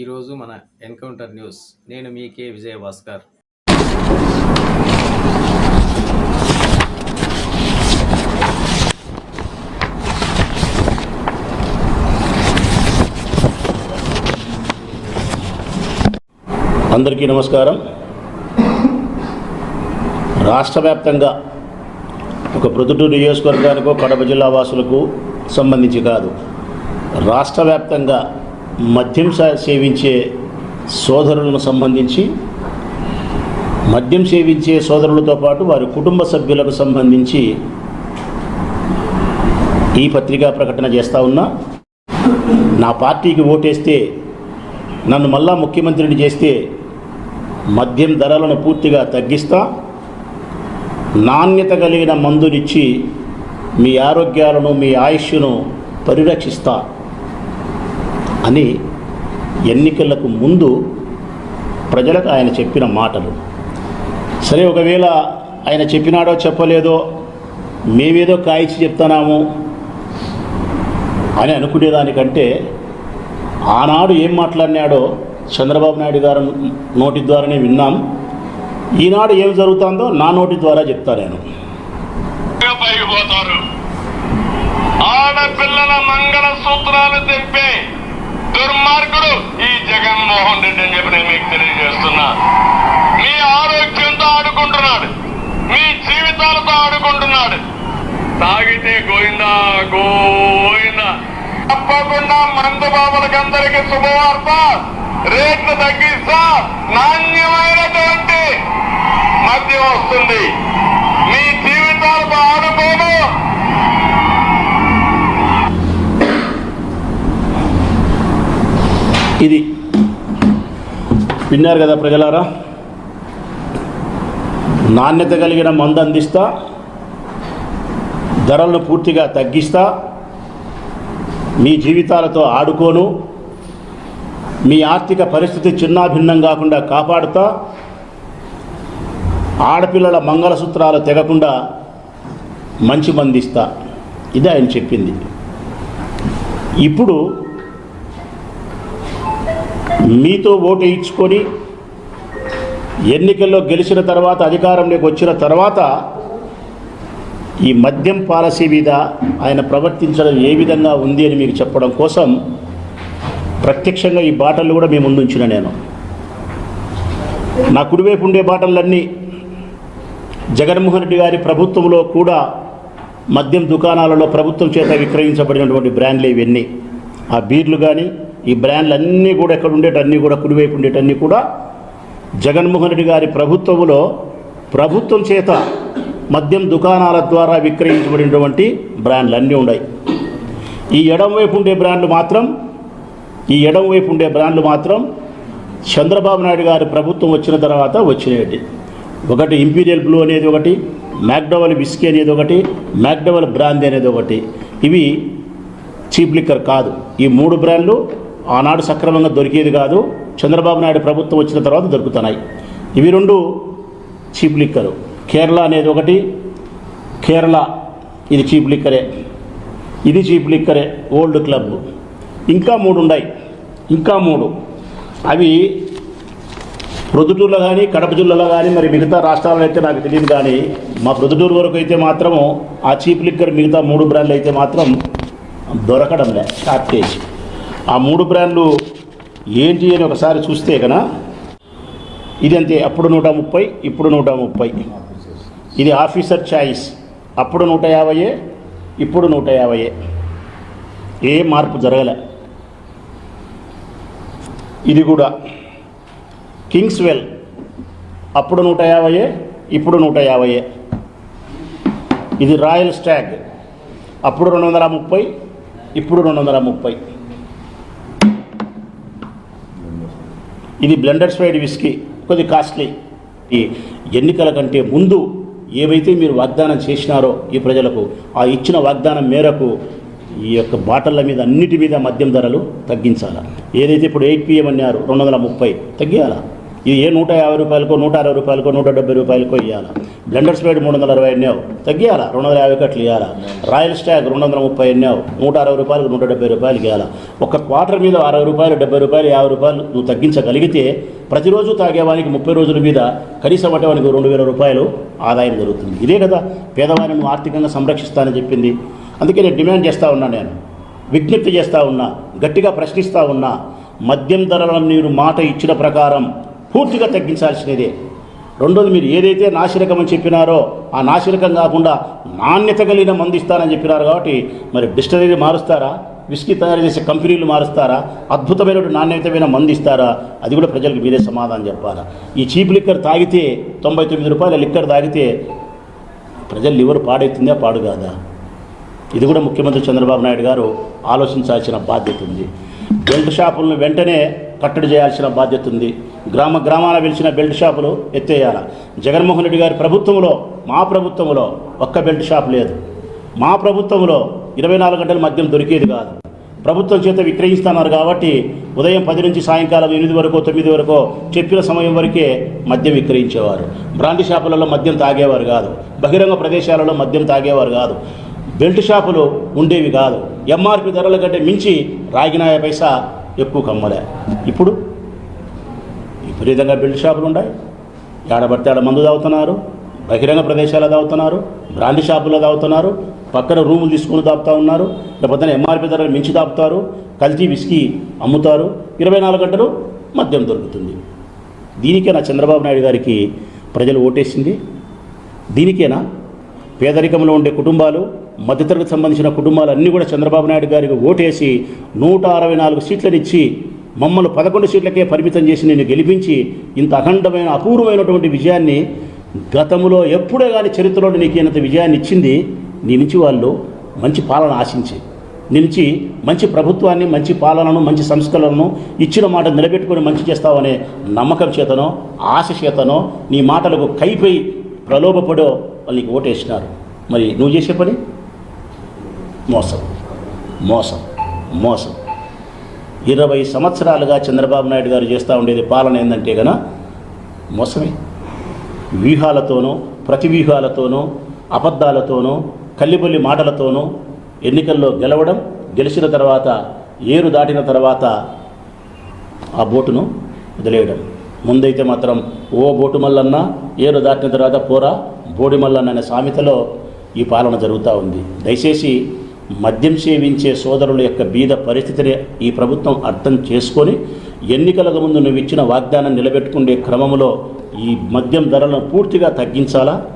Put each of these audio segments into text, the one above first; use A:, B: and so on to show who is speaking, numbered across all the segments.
A: ఈరోజు మన encounter news. నేను మీ కే. విజయ భాస్కర్
B: అందరికీ నమస్కారం. రాష్ట్ర వ్యాప్తంగా ఒక ప్రొద్దుటూరు నియోజకవర్గానికో కడప జిల్లా వాసులకు సంబంధించి కాదు రాష్ట్ర వ్యాప్తంగా మద్యం సేవించే సోదరులను సంబంధించి మద్యం సేవించే సోదరులతో పాటు వారి కుటుంబ సభ్యులకు సంబంధించి ఈ పత్రికా ప్రకటన చేస్తా ఉన్నా. నా పార్టీకి ఓటేస్తే నన్ను మళ్ళా ముఖ్యమంత్రిని చేస్తే మద్యం ధరలను పూర్తిగా తగ్గిస్తా. నాణ్యత కలిగిన మందునిచ్చి మీ ఆరోగ్యాలను మీ ఆయుష్ను పరిరక్షిస్తా. అని ఎన్నికలకు ముందు ప్రజలకు ఆయన చెప్పిన మాటలు. సరే ఒకవేళ ఆయన చెప్పినాడో చెప్పలేదో మేమేదో కాయిచి చెప్తున్నాము అని అనుకునేదానికంటే ఆనాడు ఏం మాట్లాడినాడో చంద్రబాబు నాయుడు గారు నోటి ద్వారానే విన్నాం. ఈనాడు ఏం జరుగుతుందో నా నోటి ద్వారా చెప్తా నేను.
C: ఆడపిల్లల మంగళ సూత్రాలు తెంపే దుర్మార్గుడు ఈ జగన్మోహన్ రెడ్డి అని చెప్పి నేను మీకు తెలియజేస్తున్నా. మీ ఆరోగ్యంతో ఆడుకుంటున్నాడు. మీ జీవితాలతో ఆడుకుంటున్నాడు. తాగితే గోయిందా? గోయిందా? తప్పకుండా మందు బాబులకి అందరికీ శుభవార్త. రేట్లు తగ్గిస్తా. నాణ్యమైనటువంటి మద్యం వస్తుంది. మీ జీవితాలతో ఆడుకోను
B: ఇది. విన్నారు కదా ప్రజలారా? నాణ్యత కలిగిన మందు అందిస్తా ధరలను పూర్తిగా తగ్గిస్తా మీ జీవితాలతో ఆడుకోను మీ ఆర్థిక పరిస్థితి చిన్నాభిన్నం కాకుండా కాపాడుతా ఆడపిల్లల మంగళసూత్రాలు తెగకుండా మంచి మందిస్తా ఇది ఆయన చెప్పింది. ఇప్పుడు మీతో ఓటు ఇచ్చుకొని ఎన్నికల్లో గెలిచిన తర్వాత అధికారంలోకి వచ్చిన తర్వాత ఈ మద్యం పాలసీ మీద ఆయన ప్రవర్తించడం ఏ విధంగా ఉంది అని మీకు చెప్పడం కోసం ప్రత్యక్షంగా ఈ బాటలు కూడా మీ ముందుంచిన నేను. నా కుడివైపు ఉండే బాటలన్నీ జగన్మోహన్ రెడ్డి గారి ప్రభుత్వంలో కూడా మద్యం దుకాణాలలో ప్రభుత్వం చేత విక్రయించబడినటువంటి బ్రాండ్లు ఇవన్నీ. ఆ బీర్లు కానీ ఈ బ్రాండ్లు అన్నీ కూడా ఎక్కడ ఉండేటన్నీ కూడా కుడివైపు ఉండేటన్నీ కూడా జగన్మోహన్ రెడ్డి గారి ప్రభుత్వంలో ప్రభుత్వం చేత మద్యం దుకాణాల ద్వారా విక్రయించబడినటువంటి బ్రాండ్లు అన్నీ ఉన్నాయి. ఈ ఎడం వైపు ఉండే బ్రాండ్లు మాత్రం ఈ ఎడం వైపు ఉండే బ్రాండ్లు మాత్రం చంద్రబాబు నాయుడు గారి ప్రభుత్వం వచ్చిన తర్వాత వచ్చినాయి ఒకటి ఇంపీరియల్ బ్లూ అనేది ఒకటి మ్యాక్డవల్ విస్కీ అనేది ఒకటి మ్యాక్డవల్ బ్రాందీ అనేది ఒకటి. ఇవి చీప్ లిక్కర్ కాదు. ఈ మూడు బ్రాండ్లు ఆనాడు సక్రమంగా దొరికేది కాదు. చంద్రబాబు నాయుడు ప్రభుత్వం వచ్చిన తర్వాత దొరుకుతున్నాయి. ఇవి రెండు చీప్ లిక్కరు. కేరళ అనేది ఒకటి కేరళ ఇది చీప్ లిక్కరే. ఇది చీప్ లిక్కరే ఓల్డ్ క్లబ్. ఇంకా మూడు ఉన్నాయి. ఇంకా మూడు. అవి ప్రొద్దుటూరులో కానీ కడప జిల్లాలో కానీ మరి మిగతా రాష్ట్రాల్లో అయితే నాకు తెలియదు కానీ మా ప్రొద్దుటూరు వరకు అయితే మాత్రము ఆ చీప్ లిక్కర్ మిగతా మూడు బ్రాండ్లు అయితే మాత్రం దొరకడం లే షార్టేజ్. ఆ మూడు బ్రాండ్లు ఏంటి అని ఒకసారి చూస్తే కన ఇది అంతే అప్పుడు నూట ముప్పై ఇప్పుడు నూట ముప్పై. ఇది ఆఫీసర్ చాయిస్ అప్పుడు నూట యాభైయే ఇప్పుడు నూట యాభైయే. ఏ మార్పు జరగలే. ఇది కూడా కింగ్స్వెల్ అప్పుడు నూట యాభైయే ఇప్పుడు నూట యాభైయే. ఇది రాయల్ స్టాగ్ అప్పుడు రెండు వందల ముప్పై ఇప్పుడు రెండు వందల ముప్పై. ఇది బ్లెండర్ స్వైడ్ విస్కీ కొద్ది కాస్ట్లీ ఈ ఎన్నికల కంటే ముందు ఏవైతే మీరు వాగ్దానం చేసినారో ఈ ప్రజలకు ఆ ఇచ్చిన వాగ్దానం మేరకు ఈ యొక్క బాటళ్ళ మీద అన్నిటి మీద మద్యం ధరలు తగ్గించాలా? ఏదైతే ఇప్పుడు ఎయిట్ పిఎం అన్నారు రెండు వందల ముప్పై తగ్గియాలా? ఇది ఏ నూట యాభై రూపాయలకో నూట అరవై రూపాయలకో నూట డెబ్బై రూపాయలకో ఇవ్వాలా బ్లెండర్ స్పీడ్ మూడు వందల అరవై ఎన్నావు తగ్గియాలా రెండు వందల యాభై కట్లు ఇవ్వాలా రాయల్ స్టాక్ రెండు వందల ముప్పై ఎన్నావు నూట అరవై రూపాయలకు నూట డెబ్బై రూపాయలు ఇవ్వాలా ఒక క్వార్టర్ మీద అరవై రూపాయలు డెబ్బై రూపాయలు యాభై రూపాయలు నువ్వు తగ్గించగలిగితే ప్రతిరోజు తాగేవానికి ముప్పై రోజుల మీద కనీసం అంటే వానికి రెండు వేల రూపాయలు ఆదాయం జరుగుతుంది ఇదే కదా పేదవారిని నువ్వు ఆర్థికంగా సంరక్షిస్తానని చెప్పింది. అందుకే నేను డిమాండ్ చేస్తూ ఉన్నా నేను. విజ్ఞప్తి చేస్తూ ఉన్నా. గట్టిగా ప్రశ్నిస్తూ ఉన్నా. మద్యం ధరలను మీరు మాట ఇచ్చిన ప్రకారం పూర్తిగా తగ్గించాల్సినదే. రెండోది మీరు ఏదైతే నాసిరకం అని చెప్పినారో ఆ నాశరకం కాకుండా నాణ్యత కలిగిన మందు ఇస్తానని చెప్పినారు కాబట్టి మరి డిస్టరీ మారుస్తారా? విస్కీ తయారు చేసే కంపెనీలు మారుస్తారా? అద్భుతమైన నాణ్యతమైన మందు ఇస్తారా? అది కూడా ప్రజలకు మీరే సమాధానం చెప్పాలా? ఈ చీప్ లిక్కర్ తాగితే తొంభై తొమ్మిది రూపాయల లిక్కర్ తాగితే ప్రజల లివర్ పాడైతుందా పాడు కాదా ఇది కూడా ముఖ్యమంత్రి చంద్రబాబు నాయుడు గారు ఆలోచించాల్సిన బాధ్యత ఉంది. బెల్ట్ షాపులను వెంటనే కట్టడి చేయాల్సిన బాధ్యత ఉంది. గ్రామ గ్రామాన వెలిసిన బెల్ట్ షాపులు ఎత్తేయాల. జగన్మోహన్ రెడ్డి గారి ప్రభుత్వంలో మా ప్రభుత్వంలో ఒక్క బెల్ట్ షాప్ లేదు. మా ప్రభుత్వంలో ఇరవై నాలుగు గంటల మద్యం దొరికేది కాదు. ప్రభుత్వం చేత విక్రయిస్తున్నారు కాబట్టి ఉదయం పది నుంచి సాయంకాలం ఎనిమిది వరకు తొమ్మిది వరకు చెప్పిన సమయం వరకే మద్యం విక్రయించేవారు. బ్రాండ్ షాపులలో మద్యం తాగేవారు కాదు. బహిరంగ ప్రదేశాలలో మద్యం తాగేవారు కాదు. బెల్ట్ షాపులు ఉండేవి కాదు. ఎంఆర్పి ధరల కంటే మించి రాగినాయ పైసా ఎక్కువ కమ్మలే. ఇప్పుడు విపరీతంగా బెల్ట్ షాపులు ఉన్నాయి. ఏడబడితే ఆడ మందు తాగుతున్నారు. బహిరంగ ప్రదేశాలు తాగుతున్నారు. బ్రాండ్ షాపులో తాగుతున్నారు. పక్కన రూములు తీసుకుని దాపుతూ ఉన్నారు. లేకపోతే ఎంఆర్పీ ధరలు మించి తాపుతారు. కల్తీ విసికి అమ్ముతారు. ఇరవై నాలుగు గంటలు మద్యం దొరుకుతుంది. దీనికేనా చంద్రబాబు నాయుడు గారికి ప్రజలు ఓటేసింది? దీనికేనా? పేదరికంలో ఉండే కుటుంబాలు మధ్యతరగతి సంబంధించిన కుటుంబాలు అన్నీ కూడా చంద్రబాబు నాయుడు గారికి ఓటేసి నూట అరవై నాలుగు సీట్లనిచ్చి మమ్మల్ని పదకొండు సీట్లకే పరిమితం చేసి నేను గెలిపించి ఇంత అఖండమైన అపూర్వమైనటువంటి విజయాన్ని గతంలో ఎప్పుడే కానీ చరిత్రలో నీకు ఇంత విజయాన్ని ఇచ్చింది నీ నుంచి వాళ్ళు మంచి పాలన ఆశించి నీ నుంచి మంచి ప్రభుత్వాన్ని మంచి పాలనను మంచి సంస్కరణను ఇచ్చిన మాట నిలబెట్టుకొని మంచి చేస్తావనే నమ్మకం చేతనో ఆశ చేతనో నీ మాటలకు కైపై ప్రలోభపడో వాళ్ళు నీకు ఓటేసినారు. మరి నువ్వు చేసే పని? మోసం. మోసం. మోసం. ఇరవై సంవత్సరాలుగా చంద్రబాబు నాయుడు గారు చేస్తూ ఉండేది పాలన ఏంటంటే గన మోసమే. వ్యూహాలతోనూ ప్రతి వ్యూహాలతోనూ అబద్ధాలతోనూ కల్లిబొల్లి మాటలతోనూ ఎన్నికల్లో గెలవడం గెలిచిన తర్వాత ఏరు దాటిన తర్వాత ఆ బోటును వదిలేయడం. ముందైతే మాత్రం ఓ బోటు మల్లన్న ఏరు దాటిన తర్వాత పోరా బోడి మల్లన్న అనే సామెతలో ఈ పాలన జరుగుతూ ఉంది. దయచేసి మద్యం సేవించే సోదరుల యొక్క బీద పరిస్థితిని ఈ ప్రభుత్వం అర్థం చేసుకొని ఎన్నికలకు ముందు నువ్వు ఇచ్చిన వాగ్దానం నిలబెట్టుకునే క్రమంలో ఈ మద్యం ధరలను పూర్తిగా తగ్గించాలా?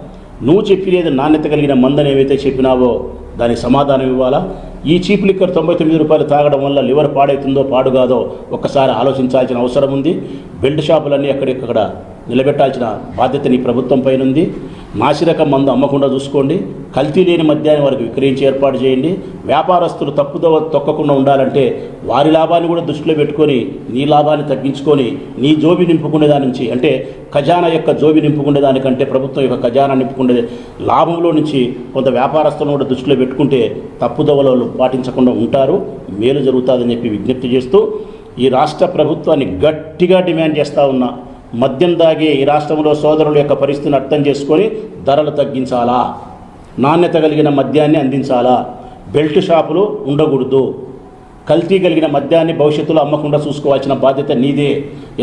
B: నువ్వు చెప్పినది నాణ్యత కలిగిన మందని ఏవైతే చెప్పినావో దానికి సమాధానం ఇవ్వాలా? ఈ చీప్ లిక్కర్ తొంభై తొమ్మిది రూపాయలు తాగడం వల్ల లివర్ పాడవుతుందో పాడు కాదో ఒక్కసారి ఆలోచించాల్సిన అవసరం ఉంది. బెల్ట్ షాపులన్నీ ఎక్కడెక్కడ నిలబెట్టాల్సిన బాధ్యత నీ ప్రభుత్వం పైన ఉంది నాసిరకం మందు అమ్మకుండా చూసుకోండి. కల్తీ లేని మద్యాన్ని వారికి విక్రయించి ఏర్పాటు చేయండి. వ్యాపారస్తులు తప్పుదవ తొక్కకుండా ఉండాలంటే వారి లాభాన్ని కూడా దృష్టిలో పెట్టుకొని నీ లాభాన్ని తగ్గించుకొని నీ జోబి నింపుకునే దాని నుంచి అంటే ఖజానా యొక్క జోబి నింపుకునే దానికంటే ప్రభుత్వం యొక్క ఖజానా నింపుకునే లాభంలో నుంచి కొంత వ్యాపారస్తులను కూడా దృష్టిలో పెట్టుకుంటే తప్పుదోవలు పాటించకుండా ఉంటారు. మేలు జరుగుతుందని చెప్పి విజ్ఞప్తి చేస్తూ ఈ రాష్ట్ర ప్రభుత్వాన్ని గట్టిగా డిమాండ్ చేస్తూ ఉన్నా మద్యం తాగే ఈ రాష్ట్రంలో సోదరుల యొక్క పరిస్థితిని అర్థం చేసుకొని ధరలు తగ్గించాలా? నాణ్యత కలిగిన మద్యాన్ని అందించాలా? బెల్ట్ షాపులు ఉండకూడదు. కల్తీ కలిగిన మద్యాన్ని భవిష్యత్తులో అమ్మకుండా చూసుకోవాల్సిన బాధ్యత నీదే.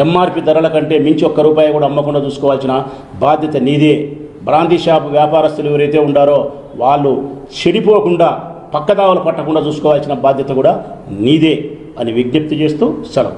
B: ఎంఆర్పి ధరల కంటే మించి ఒక్క రూపాయి కూడా అమ్మకుండా చూసుకోవాల్సిన బాధ్యత నీదే. బ్రాంతి షాపు వ్యాపారస్తులు ఎవరైతే ఉండారో వాళ్ళు చెడిపోకుండా పక్కదావలు పట్టకుండా చూసుకోవాల్సిన బాధ్యత కూడా నీదే అని విజ్ఞప్తి చేస్తూ సెలవు.